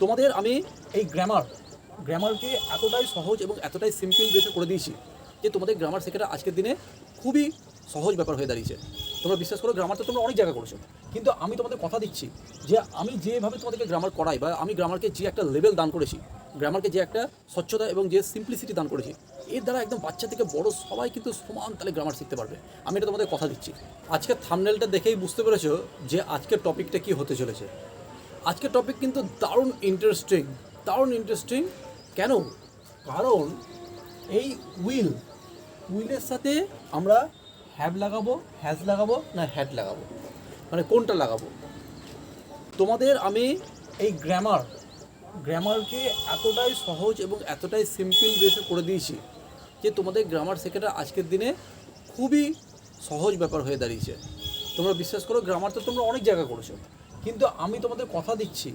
তোমাদের আমি এই গ্রামার গ্রামারকে এতটাই সহজ এবং এতটাই সিম্পল বেসে করে দিয়েছি যে তোমাদের গ্রামার শেখাটা আজকের দিনে খুবই সহজ ব্যাপার হয়ে দাঁড়িয়েছে। তোমরা বিশ্বাস করো গ্রামার তো তোমরা অনেক জায়গা করেছ। কিন্তু আমি তোমাদের কথা দিচ্ছি যে আমি যেভাবে তোমাদেরকে গ্রামার করাই বা আমি গ্রামারকে যে একটা লেভেল দান করেছি গ্রামারকে যে একটা স্বচ্ছতা এবং যে সিম্পলিসিটি দান করেছি, এর দ্বারা একদম বাচ্চা থেকে বড় সবাই কিন্তু সমান তালে গ্রামার শিখতে পারবে। আমি এটা তোমাদের কথা দিচ্ছি। আজকের থামনেলটা দেখেই বুঝতে পেরেছ যে আজকের টপিকটা কি হতে চলেছে। আজকের টপিক কিন্তু দারুণ ইন্টারেস্টিং দারুণ ইন্টারেস্টিং কেন? কারণ এই উইল উইলের সাথে আমরা হ্যাভ লাগাবো হ্যাজ লাগাবো না হ্যাড লাগাবো? মানে কোনটা লাগাবো? তোমাদের আমি এই গ্রামার গ্রামারকে এতটাই সহজ এবং এতটাই সিম্পল বেসে করে দিয়েছি যে তোমাদের গ্রামার শেখাটা আজকের দিনে খুবই সহজ ব্যাপার হয়ে দাঁড়িয়েছে। তোমরা বিশ্বাস করো গ্রামার তো তোমরা অনেক জায়গা করেছ। কিন্তু আমি তোমাদের কথা দিচ্ছি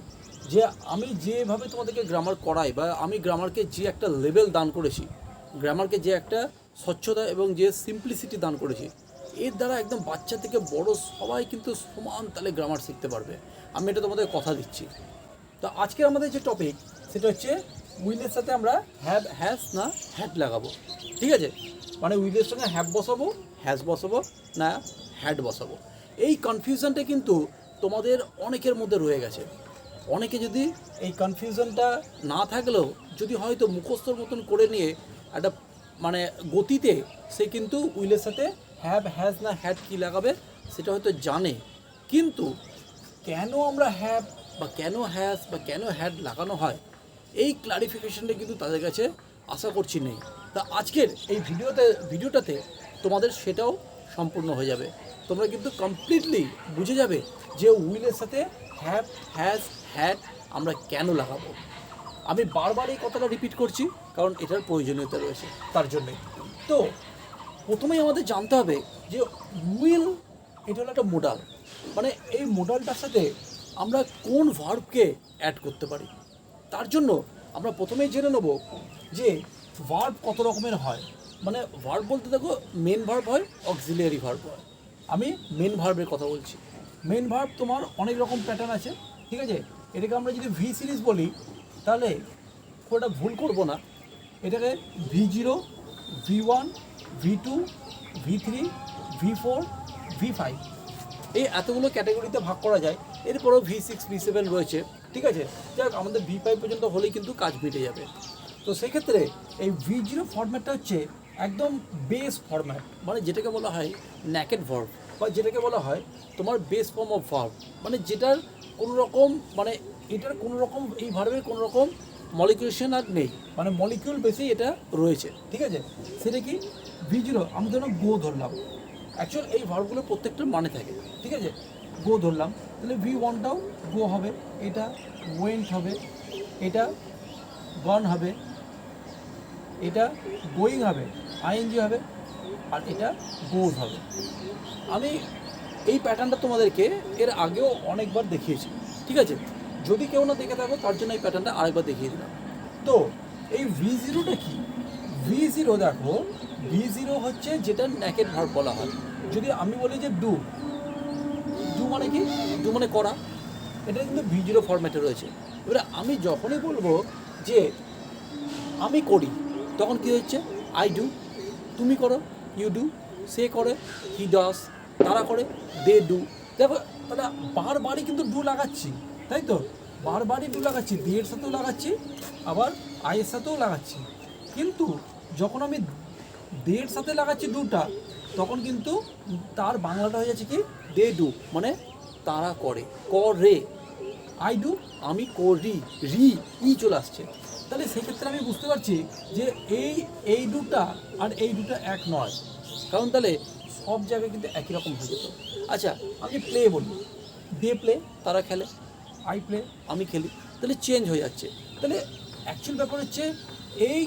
যে আমি যেভাবে তোমাদেরকে গ্রামার করাই বা আমি গ্রামারকে যে একটা লেভেল দান করেছি গ্রামারকে যে একটা স্বচ্ছতা এবং যে সিম্পলিসিটি দান করেছি, এর দ্বারা একদম বাচ্চা থেকে বড় সবাই কিন্তু সমান তালে গ্রামার শিখতে পারবে। আমি এটা তোমাদের কথা দিচ্ছি। তো আজকে আমাদের যে টপিক সেটা হচ্ছে উইলের সাথে আমরা হ্যাভ হ্যাজ না হ্যাড লাগাবো। ঠিক আছে? মানে উইলের সঙ্গে হ্যাভ বসাবো হ্যাজ বসাবো না হ্যাড বসাবো। এই কনফিউশনটা কিন্তু তোমাদের অনেকের মধ্যে রয়ে গেছে। অনেকে যদি এই কনফিউশনটা না থাকলেও যদি হয়তো মুখস্থর মতন করে নিয়ে একটা মানে গতিতে সে কিন্তু উইলের সাথে হ্যাভ হ্যাজ না হ্যাড কী লাগাবে সেটা হয়তো জানে। কিন্তু কেন আমরা হ্যাভ বা কেন হ্যাজ বা কেন হ্যাড লাগানো হয়, এই ক্লারিফিকেশনটা কিন্তু তাদের কাছে আশা করছি নেই। তা আজকের এই ভিডিওতে, ভিডিওটাতে তোমাদের সেটাও সম্পূর্ণ হয়ে যাবে। তোমরা কিন্তু কমপ্লিটলি বুঝে যাবে যে উইলের সাথে হ্যাভ হ্যাজ হ্যাড আমরা কেন লাগাবো। আমি বারবার এই কথাটা রিপিট করছি, কারণ এটার প্রয়োজনীয়তা রয়েছে। তার জন্যে। তো, প্রথমেই আমাদের জানতে হবে যে উইল এটা হলো একটা মোডাল মানে এই মোডালটার সাথে আমরা কোন ভার্বকে অ্যাড করতে পারি? তার জন্য আমরা প্রথমেই জেনে নেব যে ভার্ব কত রকমের হয়। মানে ভার্ব বলতে দেখো মেন ভার্ব হয় অক্সিলিয়ারি ভার্ব হয়। আমি মেন ভার্বের কথা বলছি। মেন ভার্ব তোমার অনেক রকম প্যাটার্ন আছে, ঠিক আছে? এটাকে আমরা যদি ভি সিরিজ বলি, তাহলে একটা ভুল করব না। এটাকে V zero V one V two V three V four V five এই এতগুলো ক্যাটাগরিতে ভাগ করা যায়। এরপরেও ভি সিক্স ভি সেভেন রয়েছে, ঠিক আছে? যাক, আমাদের ভি ফাইভ পর্যন্ত হলেই কিন্তু কাজ মিটে যাবে। তো সেক্ষেত্রে এই ভি জিরো ফরম্যাটটা হচ্ছে একদম বেস ফরম্যাট মানে যেটাকে বলা হয় ন্যাকেট ভার্ব বা যেটাকে বলা হয় তোমার বেস ফর্ম অফ ভার্ব মানে যেটার কোনো রকম মানে এটার কোনো রকম, এই ভার্বের কোনো রকম মলিকুলেশন আর নেই মানে মলিকিউল বেসেই এটা রয়েছে, ঠিক আছে? সেটা কি? ভি জিরো আমি ধরুন গো ধরলাম অ্যাকচুয়াল এই ভার্বগুলো প্রত্যেকটার মানে থাকে, ঠিক আছে? গো ধরলাম, তাহলে ভি ওয়ানটাও গো হবে, এটা ওয়েন্ট হবে, এটা গন হবে এটা গোয়িং হবে আইএনজি হবে, আর এটা গোজ হবে। আমি এই প্যাটার্নটা তোমাদেরকে এর আগেও অনেকবার দেখিয়েছি, ঠিক আছে? যদি কেউ না দেখে থাকো, তার জন্য এই প্যাটার্নটা আরেকবার দেখিয়ে দিলাম। তো, এই ভি জিরোটা কি? ভি জিরো দেখো ভি জিরো হচ্ছে যেটা ন্যাকেট ভার্ব বলা হয়। যদি আমি বলি যে ডু ডু মানে কি? ডু মানে করা। এটা কিন্তু ভি জিরো ফরম্যাটে রয়েছে। এবারে আমি যখনই বলব যে আমি করি তখন কি হচ্ছে আই ডু তুমি করো ইউ ডু সে করে হি ডাস তারা করে দে ডু দেখো, তাহলে বারবারই কিন্তু ডু লাগাচ্ছি, তাই তো? বারবারই ডু লাগাচ্ছি দি এর সাথেও লাগাচ্ছি, আবার আইয়ের সাথেও লাগাচ্ছি। কিন্তু যখন আমি দেড় সাথে লাগাচ্ছি ডুটা তখন কিন্তু তার বাংলাটা হয়ে যাচ্ছে কি? দে ডু মানে তারা করে করে। আই ডু আমি করি, রি, ই চলে আসছে। তাহলে সেক্ষেত্রে আমি বুঝতে পারছি যে এই এই দুটা আর এই দুটা এক নয়। কারণ তাহলে সব জায়গায় কিন্তু একই রকম হয়ে যেত। আচ্ছা আমি প্লে বলি। দে প্লে তারা খেলে। আই প্লে আমি খেলি। তাহলে চেঞ্জ হয়ে যাচ্ছে। তাহলে অ্যাকচুয়াল ব্যাপার হচ্ছে এই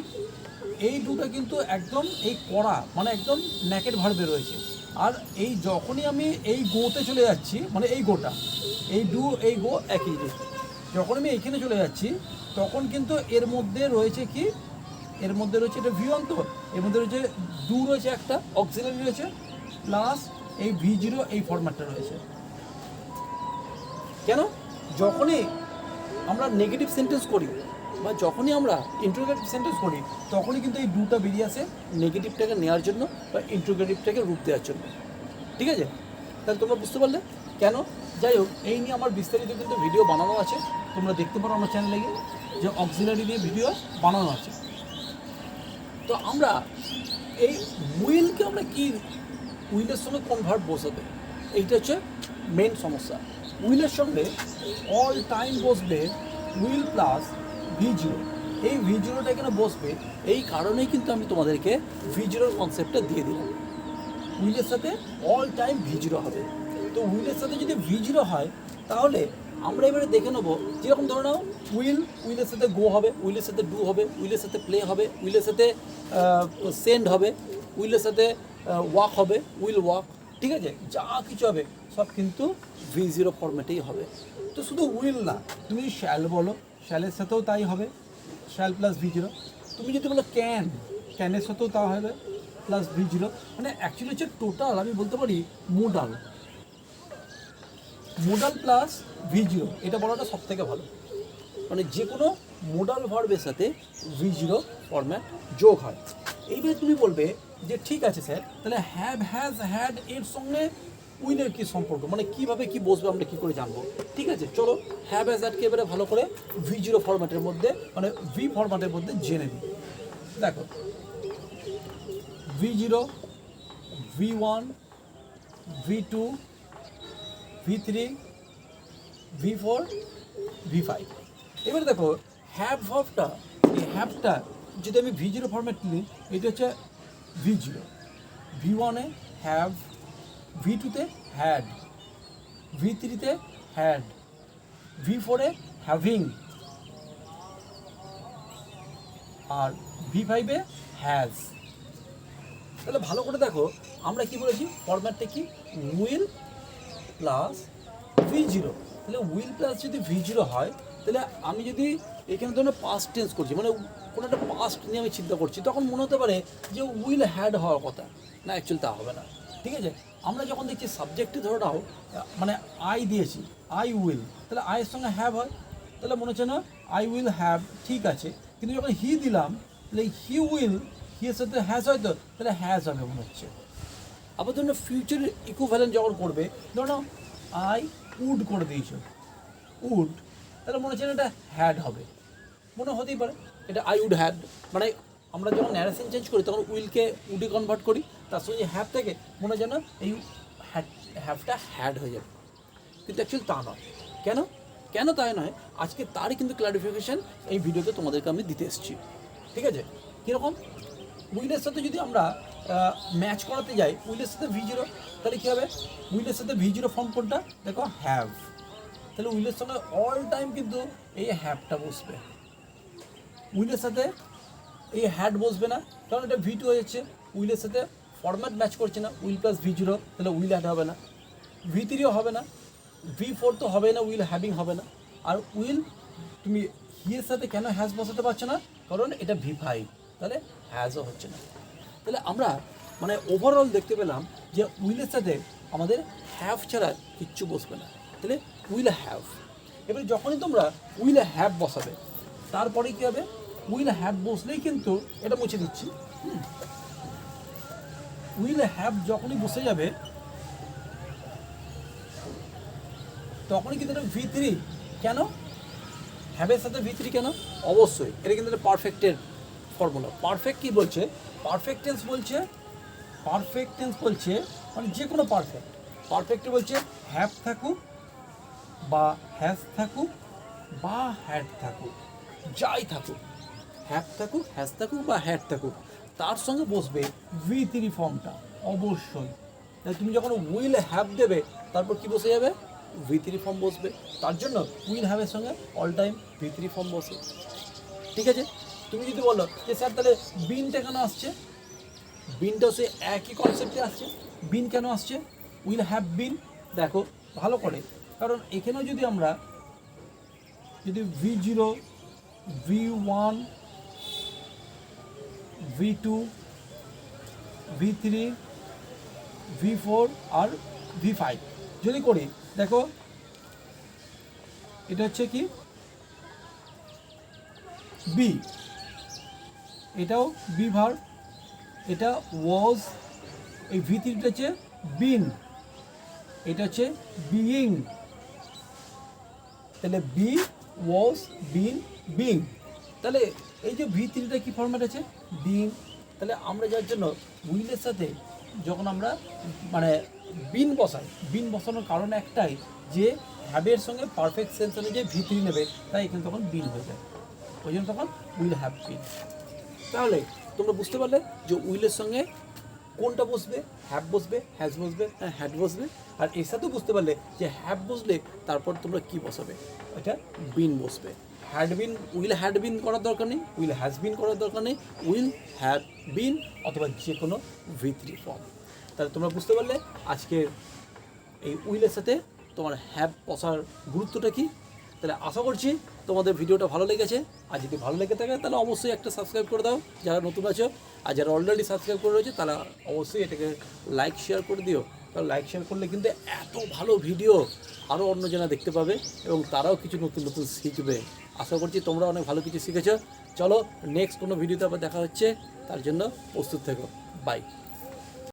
এই দুটো কিন্তু একদম এই কড়া মানে একদম ন্যাকেট ভার্বে রয়েছে। আর এই যখনই আমি এই গোতে চলে যাচ্ছি মানে এই গোটা এই ডু এই গো একই। জিনিস যখন আমি এইখানে চলে যাচ্ছি, তখন কিন্তু এর মধ্যে রয়েছে কি? এর মধ্যে রয়েছে এটা ভি তো এর মধ্যে রয়েছে ডু রয়েছে একটা অক্সিলারি রয়েছে প্লাস এই ভি জিরো এই ফরম্যাটটা রয়েছে। কেন? যখনই আমরা নেগেটিভ সেন্টেন্স করি, বা যখনই আমরা ইন্ট্রোগেটিভ সেন্টেন্স করি, তখনই কিন্তু এই দুটা বেরিয়ে আসে নেগেটিভটাকে নেওয়ার জন্য, বা ইন্ট্রোগেটিভটাকে রূপ দেওয়ার জন্য। ঠিক আছে? তাহলে তোমরা বুঝতে পারলে? কেন? যাই হোক, এই নিয়ে আমার বিস্তারিত কিন্তু ভিডিও বানানো আছে। তোমরা দেখতে পারো আমার চ্যানেলে গিয়ে যে অক্সিলারি দিয়ে ভিডিও বানানো আছে। তো আমরা এই উইলকে আমরা কি উইলের সঙ্গে কোন ভার্ব বসাবে? এইটা হচ্ছে মেন সমস্যা। উইলের সঙ্গে অল টাইম বসবে উইল প্লাস ভি জিরো এই ভি জিরোটা এখানে বসবে, এই কারণেই কিন্তু আমি তোমাদেরকে ভি জিরোর কনসেপ্টটা দিয়ে দিলাম। উইলের সাথে অল টাইম ভি জিরো হবে। তো উইলের সাথে যদি ভি জিরো হয়, তাহলে আমরা এবারে দেখে নেব যেরকম ধরে নাও, উইল, উইলের সাথে গো হবে, উইলের সাথে ডু হবে, উইলের সাথে প্লে হবে, উইলের সাথে সেন্ড হবে, উইলের সাথে ওয়াক হবে, উইল ওয়াক, ঠিক আছে? যা কিছু হবে, সব কিন্তু ভি জিরো ফরম্যাটেই হবে। তো শুধু উইল না, তুমি শ্যাল বলো, শ্যালের সাথেও তাই হবে, শ্যাল প্লাস ভি জিরো তুমি যদি বলো ক্যান, ক্যানের সাথেও তা হবে প্লাস ভি জিরো মানে অ্যাকচুয়ালি হচ্ছে টোটাল আমি বলতে পারি মোডাল মোডাল প্লাস ভিজিও এটা বলাটা সব থেকে ভালো। মানে যে কোনো মোডাল ভার্বের সাথে ভি জিরো ফরম্যাট যোগ হয়। এইবারে তুমি বলবে যে ঠিক আছে স্যার, তাহলে হ্যাভ হ্যাজ হ্যাড এর সঙ্গে উইনের কি সম্পর্ক? মানে কীভাবে কি বসবে, আমরা কি করে জানব? ঠিক আছে, চলো হ্যাভ হ্যাজ হ্যাডকে এবারে ভালো করে ভি জিরো ফরম্যাটের মধ্যে মানে ভি ফরম্যাটের মধ্যে জেনে নিই। দেখো V zero V one V two V three V four V five এবারে দেখো হ্যাভ ভাবটা এই হ্যাভটা যদি আমি ভি জিরো ফর্ম্যাট নিই, এটা হচ্ছে ভি জিরো ভি ওয়ানে হ্যাভ ভি টুতে হ্যাড ভি থ্রিতে হ্যাড ভি ফোরে হ্যাভিং আর ভি ফাইভে হ্যাজ তাহলে ভালো করে দেখো, আমরা কি বলেছি? ফরম্যাটটা কি? উইল প্লাস ভি জিরো তাহলে উইল প্লাস যদি ভি জিরো হয়, তাহলে আমি যদি এখানে ধরুন পাস্ট টেন্স করছি মানে কোনো একটা পাস্ট নিয়ে আমি চিন্তা করছি, তখন মনে হতে পারে যে উইল হ্যাড হওয়ার কথা। না অ্যাকচুয়ালি তা হবে না। ঠিক আছে? আমরা যখন দেখছি সাবজেক্টে ধরে নাও মানে আই দিয়েছি আই উইল তাহলে আয়ের সঙ্গে হ্যাভ হয়। তাহলে মনে হচ্ছে না আই উইল হ্যাভ ঠিক আছে। কিন্তু যখন হি দিলাম, তাহলে হি উইল হি এর সাথে হ্যাজ হয় তো, তাহলে হ্যাজ হবে মনে হচ্ছে। আবার ধরুন ফিউচার ইকুভ্যালেন্ট যখন করবে ধরো আই উড করে দিয়েছ। উড তাহলে মনে হচ্ছে এটা হ্যাড হবে। মনে হতেই পারে, এটা আই উড হ্যাড মানে আমরা যখন ন্যারেশন চেঞ্জ করি, তখন উইলকে উডে কনভার্ট করি, তার সঙ্গে যে হ্যাভ থেকে, মনে হয় যেন এই হ্যাড হ্যাভটা হ্যাড হয়ে যাবে। কিন্তু অ্যাকচুয়ালি তা নয়। কেন? কেন তাই নয়? আজকে তারই কিন্তু ক্লারিফিকেশন এই ভিডিওতে তোমাদেরকে আমি দিতে এসেছি। ঠিক আছে? কীরকম? উইলের সাথে যদি আমরা ম্যাচ করাতে যাই উইলের সাথে ভি জিরো তাহলে কী হবে? উইলের সাথে ভি জিরো ফর্ম কোনটা দেখো হ্যাভ তাহলে উইলের সঙ্গে অল টাইম কিন্তু এই হ্যাভটা বসবে। উইলের সাথে এই হ্যাড বসবে না, কারণ এটা ভি টু হয়ে যাচ্ছে। উইলের সাথে ফরম্যাট ম্যাচ করছে না উইল প্লাস ভি জিরো তাহলে উইল হ্যাড হবে না। ভি থ্রিও হবে না ভি ফোর তো হবে না উইল হ্যাভিং হবে না। আর উইল তুমি হিয়ের সাথে কেন হ্যাজ বসাতে পারছ না? কারণ এটা ভি ফাইভ তাহলে হ্যাজও হচ্ছে না। তাহলে আমরা মানে ওভারঅল দেখতে পেলাম যে উইলের সাথে আমাদের হ্যাভ ছাড়া কিচ্ছু বসবে না। তাহলে উইল হ্যাভ এবারে যখনই তোমরা উইল হ্যাভ বসাবে, তারপরে কী হবে? উইল হ্যাভ বসলেই কিন্তু এটা মুছে দিচ্ছি। উইল হ্যাভ যখনই বসে যাবে, তখনই কিন্তু এটা ভি থ্রি কেন? হ্যাভের সাথে ভি থ্রি কেন? অবশ্যই। এটা কিন্তু একটা পারফেক্টের ফর্মুলা পারফেক্ট কি বলছে? পারফেক্ট টেন্স বলছে পারফেক্ট টেন্স বলছে মানে যে কোনো পারফেক্ট পারফেক্টে বলছে হ্যাভ থাকুক, বা হ্যাজ থাকুক, বা হ্যাড থাকুক, যাই থাকুক। হ্যাভ থাকুক হ্যাজ থাকুক, বা হ্যাড থাকুক, তার সঙ্গে বসবে ভি থ্রি ফর্মটা অবশ্যই। তাই তুমি যখন উইল হ্যাভ দেবে, তারপর কি বসে যাবে? ভি থ্রি ফর্ম বসবে। তার জন্য উইল হ্যাভের সঙ্গে all time V three form বসে। ঠিক আছে? তুমি যদি বলো যে স্যার, তাহলে বিনটা কেন আসছে? বিনটাও সে একই কনসেপ্টে আসছে। বিন কেন আসছে? উইল হ্যাভ বিন দেখো, ভালো করে। কারণ এখানেও যদি আমরা যদি V zero V one V two V three V four আর ভি ফাইভ যদি করি, দেখো, এটা হচ্ছে কি? বি এটাও বি ভার এটা ওয়াজ এই ভি থ্রিটা হচ্ছে বিন এটা হচ্ছে বিইং তাহলে বি ওয়াজ বিন বিং তাহলে এই যে ভি থ্রিটা কী ফর্ম্যাট আছে? বিং তাহলে আমরা যার জন্য উইলের সাথে যখন আমরা মানে বিন বসাই বিন বসানোর কারণ একটাই যে হ্যাবের সঙ্গে পারফেক্ট সেন্স অনুযায়ী ভি থ্রি নেবে, তাই এখানে তখন বিন হয়ে যায়। ওই জন্য তখন উইল হ্যাভ বিন তাহলে তোমরা বুঝতে পারলে যে উইলের সঙ্গে কোনটা বসবে হ্যাপ বসবে, হ্যাজ বসবে হ্যাঁ হ্যাড বসবে। আর এর সাথেও বুঝতে পারলে যে হ্যাপ বসলে তারপর তোমরা কি বসাবে? এটা বিন বসবে। Had been, will had been করার দরকার নেই, উইল হ্যাজ বিন করার দরকার নেই, উইল হ্যাভ বিন অথবা যে কোনো ভি থ্রি ফর্ম তাহলে তোমরা বুঝতে পারলে আজকের এই উইলের সাথে তোমার হ্যাপ বসার গুরুত্বটা কি? তাহলে আশা করছি তোমাদের ভিডিওটা ভালো লেগেছে, আর যদি ভালো লেগে থাকে, তাহলে অবশ্যই একটা সাবস্ক্রাইব করে দাও, যারা নতুন আছো, আর যারা অলরেডি সাবস্ক্রাইব করে রয়েছে, তারা অবশ্যই এটাকে লাইক শেয়ার করে দিও। কারণ লাইক শেয়ার করলে কিন্তু এত ভালো ভিডিও আরও অন্যজনা দেখতে পাবে, এবং তারাও কিছু নতুন নতুন শিখবে। আশা করছি তোমরা অনেক ভালো কিছু শিখেছো। চলো নেক্সট কোনো ভিডিওতে আবার দেখা হচ্ছে, তার জন্য প্রস্তুত থেকো। বাই